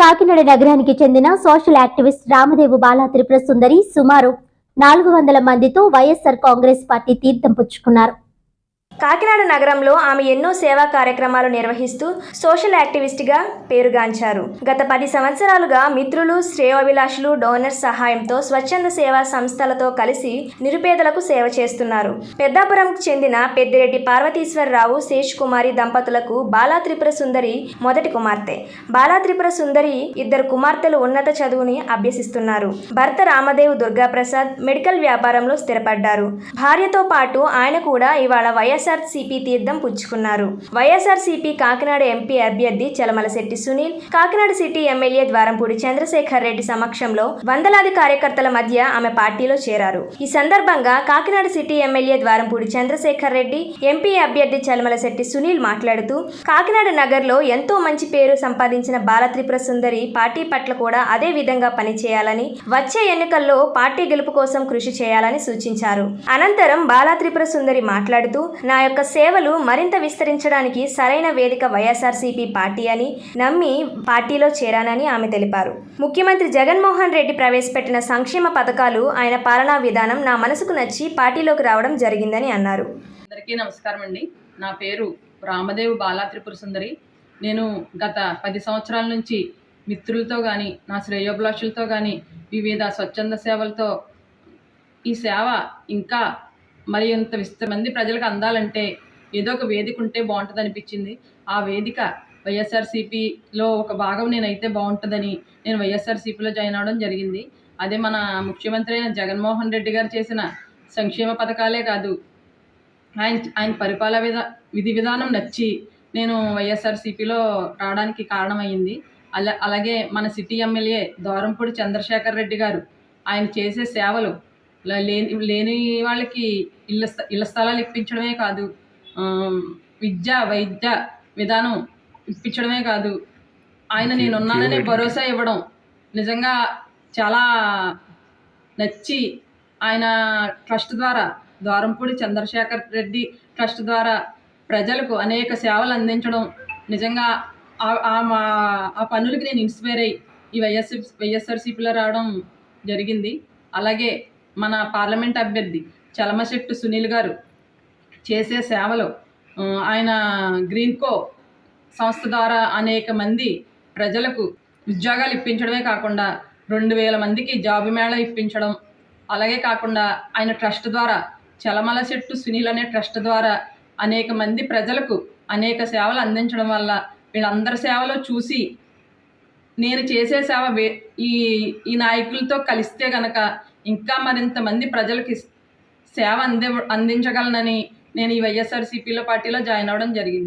కాకినాడ నగరానికి చెందిన social activist Ramadevu Bala Tripura Sundari సుమారు నాలుగు వందల మందితో వైఎస్ఆర్ కాంగ్రెస్ పార్టీ తీర్థం పుచ్చుకున్నారు. కాకినాడ నగరంలో ఆమె ఎన్నో సేవా కార్యక్రమాలు నిర్వహిస్తూ సోషల్ యాక్టివిస్ట్గా పేరుగాంచారు. గత పది సంవత్సరాలుగా మిత్రులు శ్రేయోభిలాషులు డోనర్స్ సహాయంతో స్వచ్ఛంద సేవా సంస్థలతో కలిసి నిరుపేదలకు సేవ చేస్తున్నారు. పెద్దాపురంకు చెందిన పెద్దిరెడ్డి పార్వతీశ్వరరావు శేష్ కుమారి దంపతులకు బాలా త్రిపుర సుందరి మొదటి కుమార్తె. బాలా త్రిపుర సుందరి ఇద్దరు కుమార్తెలు ఉన్నత చదువుని అభ్యసిస్తున్నారు. భర్త రామదేవ్ దుర్గాప్రసాద్ మెడికల్ వ్యాపారంలో స్థిరపడ్డారు. భార్యతో పాటు ఆయన కూడా ఇవాళ వైఎస్ సిపి తీర్థం పుచ్చుకున్నారు. వైఎస్ఆర్ సిపి కాకినాడ ఎంపీ అభ్యర్థి చలమలశెట్టి సునీల్ కాకినాడ సిటీ ఎమ్మెల్యే ద్వారంపూడి చంద్రశేఖర్ రెడ్డి సమక్షంలో వందలాది కార్యకర్తల మధ్య ఆమె పార్టీలో చేరారు. ఈ సందర్భంగా Kakinada city MLA Dwarampudi Chandrasekhar Reddy MP అభ్యర్థి చలమలశెట్టి సునీల్ మాట్లాడుతూ కాకినాడ నగర్లో ఎంతో మంచి పేరు సంపాదించిన బాలత్రిపుర సుందరి పార్టీ పట్ల కూడా అదే విధంగా పనిచేయాలని వచ్చే ఎన్నికల్లో పార్టీ గెలుపు కోసం కృషి చేయాలని సూచించారు. అనంతరం బాలత్రిపుర సుందరి మాట్లాడుతూ నా యొక్క సేవలు మరింత విస్తరించడానికి సరైన వేదిక వైఎస్ఆర్సీపీ పార్టీ అని నమ్మి పార్టీలో చేరానని ఆమె తెలిపారు. ముఖ్యమంత్రి జగన్మోహన్ రెడ్డి ప్రవేశపెట్టిన సంక్షేమ పథకాలు ఆయన పాలనా విధానం నా మనసుకు నచ్చి పార్టీలోకి రావడం జరిగిందని అన్నారు. అందరికీ నమస్కారం అండి. నా పేరు రామదేవ్ బాలా త్రిపుర సుందరి. నేను గత పది సంవత్సరాల నుంచి మిత్రులతో కానీ నా శ్రేయోభిలాషులతో కానీ వివిధ స్వచ్ఛంద సేవలతో ఈ సేవ ఇంకా మరి ఇంత విస్త మంది ప్రజలకు అందాలంటే ఏదో ఒక వేదిక ఉంటే బాగుంటుంది అనిపించింది ఆ వేదిక వైఎస్ఆర్సీపీలో ఒక భాగం నేనైతే బాగుంటుందని నేను వైఎస్ఆర్సీపీలో జాయిన్ అవ్వడం జరిగింది. అదే మన ముఖ్యమంత్రి అయిన జగన్మోహన్ రెడ్డి గారు చేసిన సంక్షేమ పథకాలే కాదు ఆయన ఆయన పరిపాలన విధా విధి విధానం నచ్చి నేను వైఎస్ఆర్సీపీలో రావడానికి కారణమైంది. అలా అలాగే మన సిటీ ఎమ్మెల్యే దోరంపూడి చంద్రశేఖర్ రెడ్డి గారు ఆయన చేసే సేవలు లేని లేని వాళ్ళకి ఇళ్ళ స్థ- ఇళ్ళ స్థలాలు ఇప్పించడమే కాదు విద్య వైద్య విధానం ఇప్పించడమే కాదు. ఆయన నేనున్నాననే భరోసా ఇవ్వడం నిజంగా చాలా నచ్చి ఆయన ట్రస్ట్ ద్వారా ద్వారంపూడి చంద్రశేఖర్ రెడ్డి ట్రస్ట్ ద్వారా ప్రజలకు అనేక సేవలు అందించడం నిజంగా ఆ- ఆ మా- ఆ పనులకి నేను ఇన్స్పైర్ అయ్యి ఈ వైఎస్ వైఎస్ఆర్సీపీలో రావడం జరిగింది. అలాగే మన పార్లమెంట్ అభ్యర్థి చలమశెట్టు సునీల్ గారు చేసే సేవలు ఆయన గ్రీన్కో సంస్థ ద్వారా అనేక మంది ప్రజలకు ఉద్యోగాలు ఇప్పించడమే కాకుండా రెండు వేల మందికి జాబ్ మేళ ఇప్పించడం అలాగే కాకుండా ఆయన ట్రస్ట్ ద్వారా చలమల చెట్టు సునీల్ అనే ట్రస్ట్ ద్వారా అనేక మంది ప్రజలకు అనేక సేవలు అందించడం వల్ల వీళ్ళందరి సేవలు చూసి నేను చేసే సేవ వే ఈ ఈ నాయకులతో కలిస్తే కనుక ఇంకా మరింత మంది ప్రజలకి సేవ అంది అందించగలనని నేను ఈ వైఎస్ఆర్సీపీలో పార్టీలో జాయిన్ అవ్వడం జరిగింది.